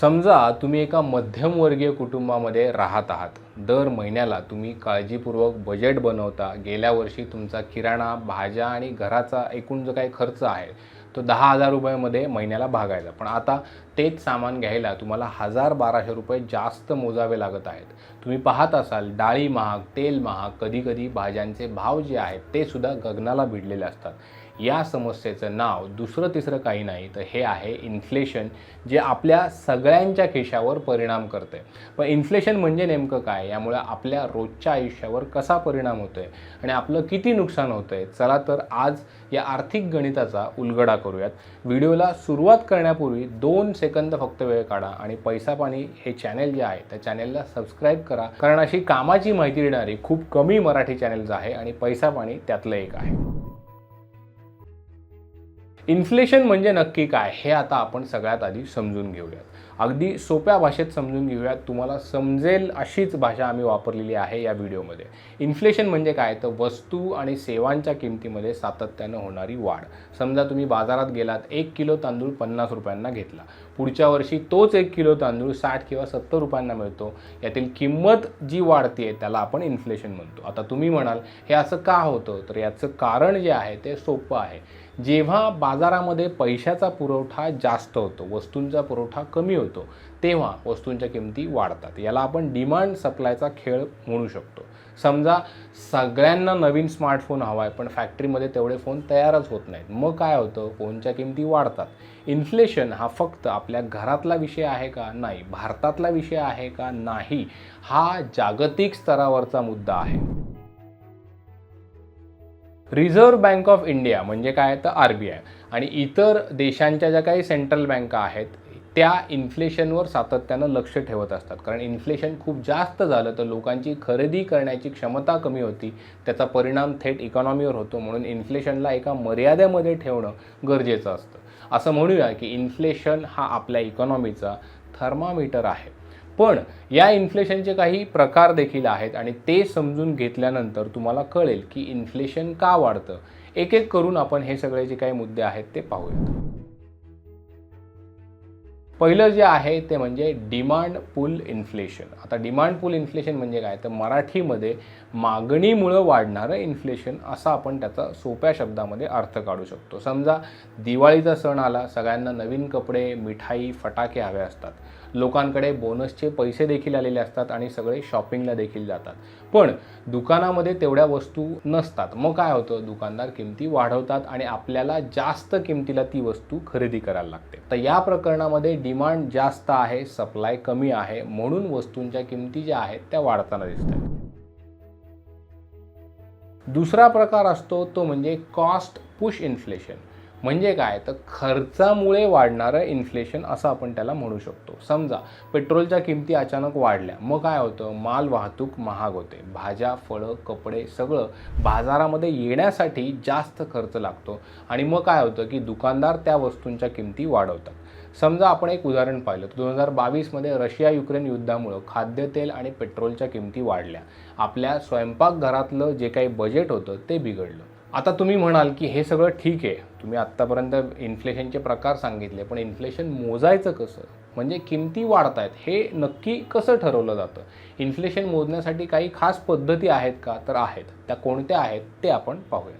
समजा तुम्ही एका मध्यमवर्गीय कुटुंबामध्ये राहत आहात. दर महिन्याला तुम्ही काळजीपूर्वक बजेट बनवता. गेल्या वर्षी तुमचा किराणा भाज्या आणि घराचा एकूण जो काही खर्च आहे तो दहा हजार रुपयामध्ये महिन्याला भागायचा. पण आता तेच सामान घ्यायला तुम्हाला हजार बाराशे रुपये जास्त मोजावे लागत आहेत. तुम्ही पाहत असाल डाळी महाग तेल महाग कधीकधी भाज्यांचे भाव जे आहेत ते सुद्धा गगनाला भिडलेले असतात. या समस्येचं नाव दुसरं तिसरं काही नाही तर हे आहे इन्फ्लेशन जे आपल्या सगळ्यांच्या खिशावर परिणाम करते पण इन्फ्लेशन म्हणजे नेमकं काय? यामुळे आपल्या रोजच्या आयुष्यावर कसा परिणाम होतो आहे आणि आपलं किती नुकसान होतं आहे चला तर आज या आर्थिक गणिताचा उलगडा करूयात. व्हिडिओला सुरुवात करण्यापूर्वी दोन सेकंद फक्त वेळ काढा आणि पैसा पाणी हे चॅनेल जे आहे त्या चॅनेलला सबस्क्राईब करा. कारण अशी कामाची माहिती देणारी खूप कमी मराठी चॅनेल्स आहे आणि पैसा पाणी त्यातलं एक आहे. इन्फ्लेशन म्हणजे नक्की काय हे आता आपण सगळ्यात आधी समजून घेऊयात. अगदी सोप्या भाषेत समजून घेऊयात. तुम्हाला समजेल अशीच भाषा आम्ही वापरलेली आहे या व्हिडिओमध्ये. इन्फ्लेशन म्हणजे काय? तर वस्तू आणि सेवांच्या किमतीमध्ये सातत्यानं होणारी वाढ. समजा तुम्ही बाजारात गेलात एक किलो तांदूळ पन्नास रुपयांना घेतला. पुढच्या वर्षी तोच एक किलो तांदूळ साठ किंवा सत्तर रुपयांना मिळतो. यातील किंमत जी वाढते त्याला आपण इन्फ्लेशन म्हणतो. आता तुम्ही म्हणाल हे असं का होतं? तर याचं कारण जे आहे ते सोपं आहे. जेव्हा बाजारामध्ये पैशाचा पुरवठा जास्त होतो वस्तूंचा पुरवठा कमी होतो तेव्हा वस्तूंच्या किमती वाढतात. याला आपण डिमांड सप्लायचा खेळ म्हणू शकतो. समजा सगळ्यांना नवीन स्मार्टफोन हवा आहे पण फॅक्टरीमध्ये तेवढे फोन तयारच होत नाहीत. मग काय होतं? फोनच्या किमती वाढतात. इन्फ्लेशन हा फक्त आपल्या घरातला विषय आहे का? नाही. भारतातला विषय आहे का? नाही. हा जागतिक स्तरावरचा मुद्दा आहे. रिझर्व्ह बँक ऑफ इंडिया म्हणजे काय? तर आर बी आय आणि इतर देशांच्या ज्या काही सेंट्रल बँका आहेत त्या इन्फ्लेशनवर सातत्यानं लक्ष ठेवत असतात. कारण इन्फ्लेशन खूप जास्त झालं तर लोकांची खरेदी करण्याची क्षमता कमी होती. त्याचा परिणाम थेट इकॉनॉमीवर होतो. म्हणून इन्फ्लेशनला एका मर्यादेमध्ये ठेवणं गरजेचं असतं. असं म्हणूया की इन्फ्लेशन हा आपल्या इकॉनॉमीचा थर्मामीटर आहे. पण या इन्फ्लेशनचे काही प्रकार देखील आहेत आणि ते समजून घेतल्यानंतर तुम्हाला कळेल की इन्फ्लेशन का वाढतं. एक एक करून आपण हे सगळे जे काही मुद्दे आहेत ते पाहूयात. पहिलं जे आहे ते म्हणजे डिमांड पुल इन्फ्लेशन आता डिमांड पुल इन्फ्लेशन म्हणजे काय? तर मराठीमध्ये मागणीमुळं वाढणारं इन्फ्लेशन असा आपण त्याचा सोप्या शब्दामध्ये अर्थ काढू शकतो. समजा दिवाळीचा सण आला सगळ्यांना नवीन कपडे मिठाई फटाके हवे असतात. लोकांकडे बोनसचे पैसे देखील आलेले असतात आणि सगळे शॉपिंगला देखील जातात. पण दुकानामध्ये तेवढ्या वस्तू नसतात. मग काय होतं? दुकानदार किमती वाढवतात आणि आपल्याला जास्त किमतीला ती वस्तू खरेदी करायला लागते. तर या प्रकरणामध्ये डिमांड जास्त आहे सप्लाय कमी आहे म्हणून वस्तूंच्या किमती ज्या आहेत त्या वाढताना दिसतात दुसरा प्रकार असतो तो म्हणजे कॉस्ट पुश इन्फ्लेशन. म्हणजे काय? तर खर्चामुळे वाढणारं इन्फ्लेशन असं आपण त्याला म्हणू शकतो. समजा पेट्रोलच्या किमती अचानक वाढल्या. मग काय होतं? माल वाहतूक महाग होते. भाज्या फळं कपडे सगळं बाजारामध्ये येण्यासाठी जास्त खर्च लागतो. आणि मग काय होतं की दुकानदार त्या वस्तूंच्या किमती वाढवतात. समजा आपण एक उदाहरण पाहिलं. तर दोन हजार बावीसमध्ये रशिया युक्रेन युद्धामुळं खाद्यतेल आणि पेट्रोलच्या किमती वाढल्या. आपल्या स्वयंपाकघरातलं जे काही बजेट होतं ते बिघडलं. आता तुम्ही म्हणाल की हे सगळं ठीक आहे. तुम्ही आत्तापर्यंत इन्फ्लेशनचे प्रकार सांगितले पण इन्फ्लेशन मोजायचं कसं? म्हणजे किमती वाढत आहेत हे नक्की कसं ठरवलं जातं? इन्फ्लेशन मोजण्यासाठी काही खास पद्धती आहेत का? तर आहेत. त्या कोणत्या आहेत ते आपण पाहूयात.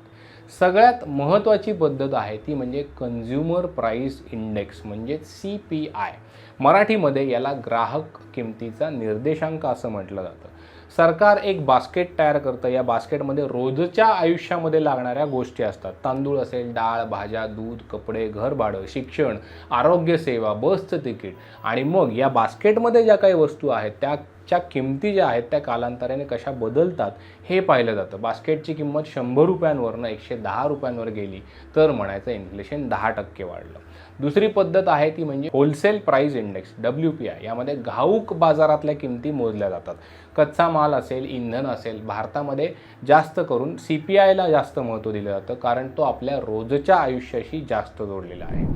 सगळ्यात महत्त्वाची पद्धत आहे ती म्हणजे कन्झ्युमर प्राईस इंडेक्स म्हणजे सी पी आय मराठीमध्ये याला ग्राहक किमतीचा निर्देशांक असं म्हटलं जातं. सरकार एक बास्केट तयार करतं. या बास्केटमध्ये रोजच्या आयुष्यामध्ये लागणाऱ्या गोष्टी असतात. तांदूळ असेल डाळ भाज्या दूध कपडे घर भाडं शिक्षण आरोग्यसेवा बसचं तिकीट आणि मग या बास्केटमध्ये ज्या काही वस्तू आहेत त्याच्या किमती ज्या आहेत त्या कालांतराने कशा बदलतात हे पाहिलं जातं. बास्केटची किंमत शंभर रुपयांवरनं एकशे दहा रुपयांवर गेली तर म्हणायचं इन्फ्लेशन दहा टक्के वाढलं. दुसरी पद्धत आहे ती म्हणजे wholesale price index W P I. यामध्ये घाऊक बाजारातल्या किमती मोजल्या जातात. कच्चा माल असेल इंधन असेल भारतामध्ये जास्त करून सी पी आयला जास्त महत्त्व दिलं जातं कारण तो आपल्या रोजच्या आयुष्याशी जास्त जोडलेला आहे.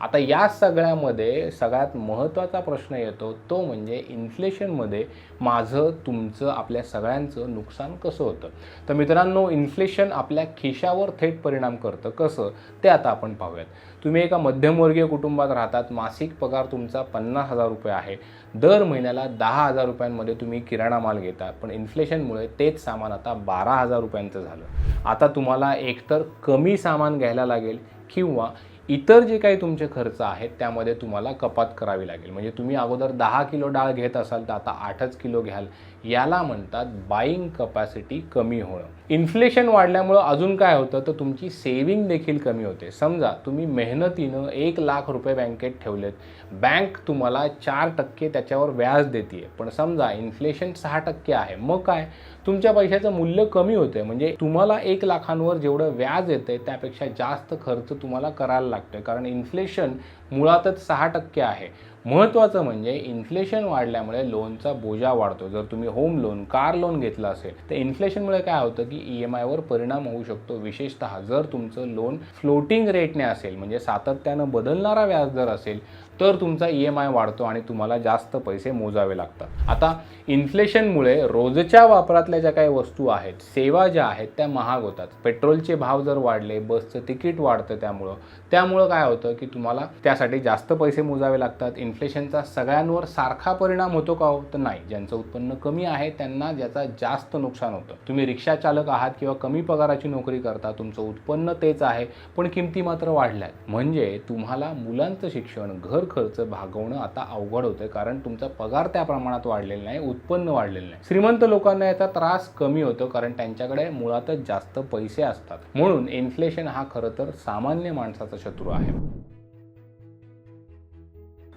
आता या सगळ्यामध्ये सगळ्यात महत्त्वाचा प्रश्न येतो तो म्हणजे इन्फ्लेशनमध्ये माझं तुमचं आपल्या सगळ्यांचं नुकसान कसं होतं? तर मित्रांनो इन्फ्लेशन आपल्या खिशावर थेट परिणाम करतं. कसं? ते आता आपण पाहूयात. तुम्ही एका मध्यमवर्गीय कुटुंबात राहतात मासिक पगार तुमचा पन्नास हजार रुपये आहे. दर महिन्याला दहा हजार रुपयांमध्ये तुम्ही किराणा माल घेता पण इन्फ्लेशनमुळे तेच सामान आता बारा हजार रुपयांचं झालं. आता तुम्हाला एकतर कमी सामान घ्यायला लागेल किंवा इतर जे काही तुमचे खर्च आहेत त्यामध्ये तुम्हाला कपात करावी लागेल. म्हणजे तुम्ही अगोदर दहा किलो डाळ घेत असाल तर आता आठच किलो घ्याल. याला म्हणतात बाईंग कपॅसिटी कमी होणं. इन्फ्लेशन वाढल्यामुळं अजून काय होतं? तर तुमची सेविंग देखील कमी होते. समजा तुम्ही मेहनतीनं एक लाख रुपये बँकेत ठेवलेत. बँक तुम्हाला चार टक्के त्याच्यावर व्याज देते पण समजा इन्फ्लेशन सहा टक्के आहे. मग काय? तुमच्या पैशाचं मूल्य कमी होतं म्हणजे तुम्हाला एक लाखांवर जेवढं व्याज येते त्यापेक्षा जास्त खर्च तुम्हाला करायला लागतोय. कारण इन्फ्लेशन मुळातच सहा टक्के आहे. महत्त्वाचं म्हणजे इन्फ्लेशन वाढल्यामुळे लोनचा बोजा वाढतो. जर तुम्ही होम लोन कार लोन घेतलं असेल तर इन्फ्लेशनमुळे काय होतं की ई एम आयवर परिणाम होऊ शकतो. विशेषतः जर तुमचं लोन फ्लोटिंग रेटने असेल म्हणजे सातत्यानं बदलणारा व्याजदर असेल तर तुमचा ई एम आय वाढतो आणि तुम्हाला जास्त पैसे मोजावे लागतात. आता इन्फ्लेशनमुळे रोजच्या वापरातल्या ज्या काही वस्तू आहेत सेवा ज्या आहेत त्या महाग होतात. पेट्रोलचे भाव जर वाढले बसचं तिकीट वाढतं त्यामुळं. त्यामुळं काय होतं की तुम्हाला त्यासाठी जास्त पैसे मोजावे लागतात. इन्फ्लेशनचा सगळ्यांवर सारखा परिणाम होतो का हो? तर नाही. ज्यांचं उत्पन्न कमी आहे त्यांना ज्याचा जास्त नुकसान होतं. तुम्ही रिक्षा चालक आहात किंवा कमी पगाराची नोकरी करता तुमचं उत्पन्न तेच आहे पण किमती मात्र वाढल्या आहेत. म्हणजे तुम्हाला मुलांचं शिक्षण घर खर्च भागवणं आता अवघड होतं कारण तुमचा पगार त्या प्रमाणात वाढलेला नाही उत्पन्न वाढलेलं नाही. श्रीमंत लोकांना याचा त्रास कमी होतो कारण त्यांच्याकडे मुळातच जास्त पैसे असतात. म्हणून इन्फ्लेशन हा खरं तर सामान्य माणसाचा शत्रू आहे.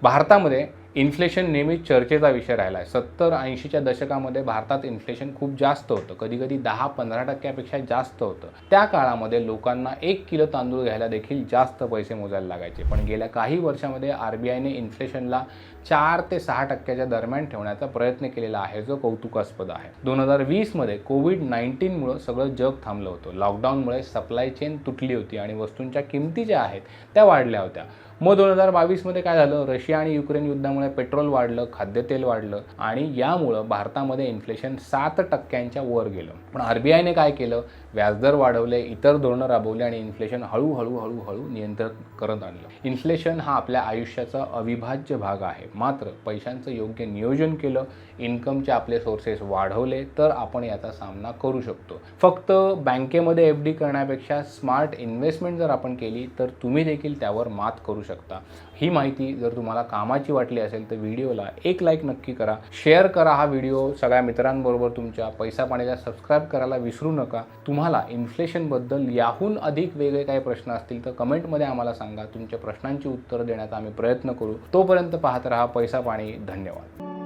भारतामध्ये इन्फ्लेशन नेहमीच चर्चेचा विषय राहिला आहे सत्तर ऐंशीच्या दशकामध्ये भारतात इन्फ्लेशन खूप जास्त होतं. कधी कधी दहा पंधरा टक्क्यापेक्षा जास्त होतं. त्या काळामध्ये लोकांना एक किलो तांदूळ घ्यायला देखील जास्त पैसे मोजायला लागायचे. पण गेल्या काही वर्षामध्ये आर बी आयने इन्फ्लेशनला चार ते सहा टक्क्याच्या दरम्यान ठेवण्याचा प्रयत्न केलेला आहे जो कौतुकास्पद आहे. दोन हजार वीसमध्ये कोविड नाईन्टीनमुळं सगळं जग थांबलं होतं. लॉकडाऊनमुळे सप्लाय चेन तुटली होती आणि वस्तूंच्या किमती ज्या आहेत त्या वाढल्या होत्या. मग दोन हजार बावीसमध्ये काय झालं? रशिया आणि युक्रेन युद्धामुळे पेट्रोल वाढलं खाद्यतेल वाढलं आणि यामुळं भारतामध्ये इन्फ्लेशन सात टक्क्यांच्या वर गेलं. पण आरबीआयने काय केलं? व्याजदर वाढवले इतर धोरणं राबवली आणि इन्फ्लेशन हळूहळू हळूहळू नियंत्रण करत आणलं. इन्फ्लेशन हा आपल्या आयुष्याचा अविभाज्य भाग आहे. मात्र पैशांचं योग्य नियोजन केलं इन्कमचे आपले सोर्सेस वाढवले तर आपण याचा सामना करू शकतो. फक्त बँकेमध्ये एफ डी करण्यापेक्षा स्मार्ट इन्व्हेस्टमेंट जर आपण केली तर तुम्ही देखील त्यावर मात करू शकता. ही माहिती जर तुम्हाला कामाची वाटली असेल तर व्हिडिओला एक लाईक नक्की करा. शेअर करा हा व्हिडिओ. सगळ्या मित्रांबरोबर तुमच्या पैसा पाण्याला सबस्क्राईब करायला विसरू नका. तुम्हाला इन्फ्लेशनबद्दल याहून अधिक वेगळे काही प्रश्न असतील तर कमेंटमध्ये आम्हाला सांगा. तुमच्या प्रश्नांची उत्तरं देण्याचा आम्ही प्रयत्न करू. तोपर्यंत पाहत राहा. पैसा पाणी. धन्यवाद.